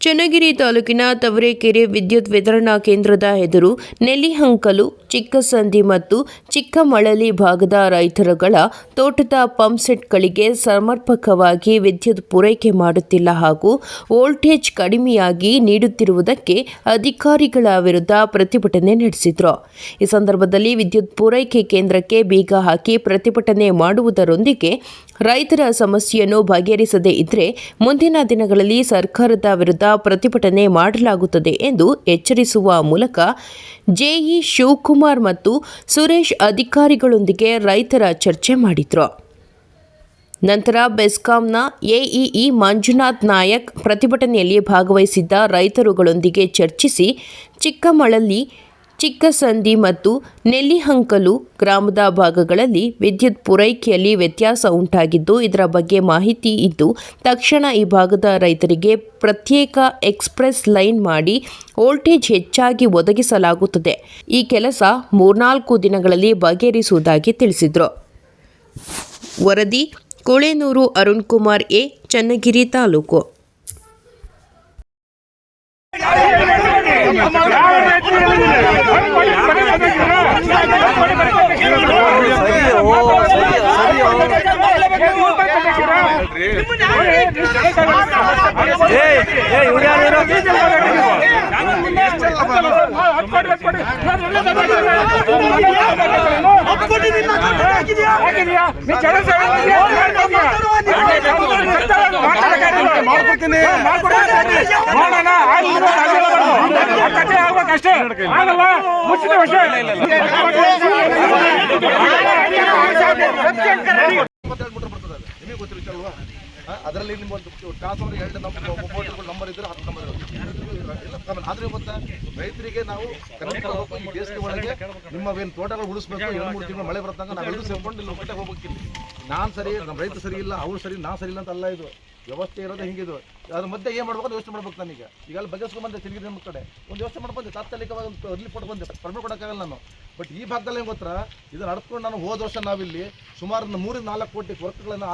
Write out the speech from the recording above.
ಚನ್ನಗಿರಿ ತಾಲೂಕಿನ ತವರೆಕೆರೆ ವಿದ್ಯುತ್ ವಿತರಣಾ ಕೇಂದ್ರದ ಎದುರು ನೆಲಿಹಂಕಲು ಚಿಕ್ಕಸಂದಿ ಮತ್ತು ಚಿಕ್ಕಮಳಲಿ ಭಾಗದ ರೈತರುಗಳ ತೋಟದ ಪಂಪ್ಸೆಟ್ಗಳಿಗೆ ಸಮರ್ಪಕವಾಗಿ ವಿದ್ಯುತ್ ಪೂರೈಕೆ ಮಾಡುತ್ತಿಲ್ಲ ಹಾಗೂ ವೋಲ್ಟೇಜ್ ಕಡಿಮೆಯಾಗಿ ನೀಡುತ್ತಿರುವುದಕ್ಕೆ ಅಧಿಕಾರಿಗಳ ವಿರುದ್ಧ ಪ್ರತಿಭಟನೆ ನಡೆಸಿದರು. ಈ ಸಂದರ್ಭದಲ್ಲಿ ವಿದ್ಯುತ್ ಪೂರೈಕೆ ಕೇಂದ್ರಕ್ಕೆ ಬೀಗ ಹಾಕಿ ಪ್ರತಿಭಟನೆ ಮಾಡುವುದರೊಂದಿಗೆ ರೈತರ ಸಮಸ್ಯೆಯನ್ನು ಬಗೆಹರಿಸದೇ ಇದ್ದರೆ ಮುಂದಿನ ದಿನಗಳಲ್ಲಿ ಸರ್ಕಾರದ ವಿರುದ್ಧ ಪ್ರತಿಭಟನೆ ಮಾಡಲಾಗುತ್ತದೆ ಎಂದು ಎಚ್ಚರಿಸುವ ಮೂಲಕ ಜೆಇ ಶಿವಕುಮಾರ್ ಮತ್ತು ಸುರೇಶ್ ಅಧಿಕಾರಿಗಳೊಂದಿಗೆ ರೈತರ ಚರ್ಚೆ ಮಾಡಿದರು. ನಂತರ ಬೆಸ್ಕಾಂನ ಎಇಇ ಮಂಜುನಾಥ್ ನಾಯಕ್ ಪ್ರತಿಭಟನೆಯಲ್ಲಿ ಭಾಗವಹಿಸಿದ್ದ ರೈತರುಗಳೊಂದಿಗೆ ಚರ್ಚಿಸಿ ಚಿಕ್ಕಮಳಲಿ ಚಿಕ್ಕಸಂದಿ ಮತ್ತು ನೆಲ್ಲಿಹಂಕಲು ಗ್ರಾಮದ ಭಾಗಗಳಲ್ಲಿ ವಿದ್ಯುತ್ ಪೂರೈಕೆಯಲ್ಲಿ ವ್ಯತ್ಯಾಸ ಉಂಟಾಗಿದ್ದು, ಇದರ ಬಗ್ಗೆ ಮಾಹಿತಿ ಇದ್ದು, ತಕ್ಷಣ ಈ ಭಾಗದ ರೈತರಿಗೆ ಪ್ರತ್ಯೇಕ ಎಕ್ಸ್ಪ್ರೆಸ್ ಲೈನ್ ಮಾಡಿ ವೋಲ್ಟೇಜ್ ಹೆಚ್ಚಾಗಿ ಒದಗಿಸಲಾಗುತ್ತದೆ. ಈ ಕೆಲಸ ಮೂರ್ನಾಲ್ಕು ದಿನಗಳಲ್ಲಿ ಬಗೆಹರಿಸುವುದಾಗಿ ತಿಳಿಸಿದರು. ವರದಿ, ಕೋಳೆನೂರು ಅರುಣ್ ಕುಮಾರ್ ಎ, ಚನ್ನಗಿರಿ ತಾಲೂಕು. ಅಷ್ಟೇ ಆಗಲ್ಲ ಮುಚ್ಚಿದ ವಿಷಯ ಗೊತ್ತಿರುತ್ತಲ್ವಾ ಅದರಲ್ಲಿ ನಿಮ್ಮ ಒಂದು ಟ್ರಾನ್ಸ್ಫರ್ ಎರಡು ನಂಬರ್ ನಂಬರ್ ಇದ್ರೆ ಹತ್ತು ನಂಬರ್ ಇಲ್ಲ ಆದ್ರೆ ರೈತರಿಗೆ ನಾವು ಹೋಗ್ಬೇಕು ಈ ಬೇಸಿಗೆ ಒಳಗೆ ನಿಮ್ಮವೇನು ತೋಟಗಳು ಉಳಿಸ್ಬೇಕು, ಎರಡು ಮೂರು ತಿಂಗಳು ಮಳೆ ಬರ್ತಂಗ ನಾವೆಲ್ಲರೂ ಸೇರ್ಕೊಂಡು ಇಲ್ಲಿ ಒಟ್ಟಿಗೆ ಹೋಗ್ಬೇಕಿಲ್ಲ ನಾನು ಸರಿ ನಮ್ಮ ರೈತ ಸರಿ ಇಲ್ಲ, ಅವ್ರು ಸರಿ ನಾ ಸರಿ ಇಲ್ಲ ಅಂತ ಅಲ್ಲ ಇದು. ವ್ಯವಸ್ಥೆ ಇರೋದು ಹಿಂಗಿದು. ಅದ್ರ ಮಧ್ಯೆ ಏನು ಮಾಡ್ಬೇಕು ಯೋಚನೆ ಮಾಡ್ಬೇಕು ನನಗೆ. ಈಗ ಅಲ್ಲಿ ಬಗೆಹರಿಸ್ಕೊಂಡ್ಬಂದೆ ತಿರುಗಿ ನಮ್ಮ ಕಡೆ. ಒಂದು ಯೋಚನೆ ಮಾಡ್ಬಂದೆ ತಾತ್ಕಾಲಿಕವಾಗಿ ಒಂದು ಅರ್ಲಿ ಕೊಟ್ಟು ಬಂದೆ. ಪರ್ಮಿಟ್ ಕೊಡೋಕ್ಕಾಗಲ್ಲ ನಾನು. ಬಟ್ ಈ ಭಾಗದಲ್ಲಿ ಏನು ಗೊತ್ತಾ? ಇದನ್ನ ನಡ್ಕೊಂಡು ನಾನು ಹೋದ ವರ್ಷ ನಾವಿಲ್ಲಿ ಸುಮಾರು ಮೂರಿಂದ ನಾಲ್ಕು ಕೋಟಿ ವರ್ಕ್ಗಳನ್ನು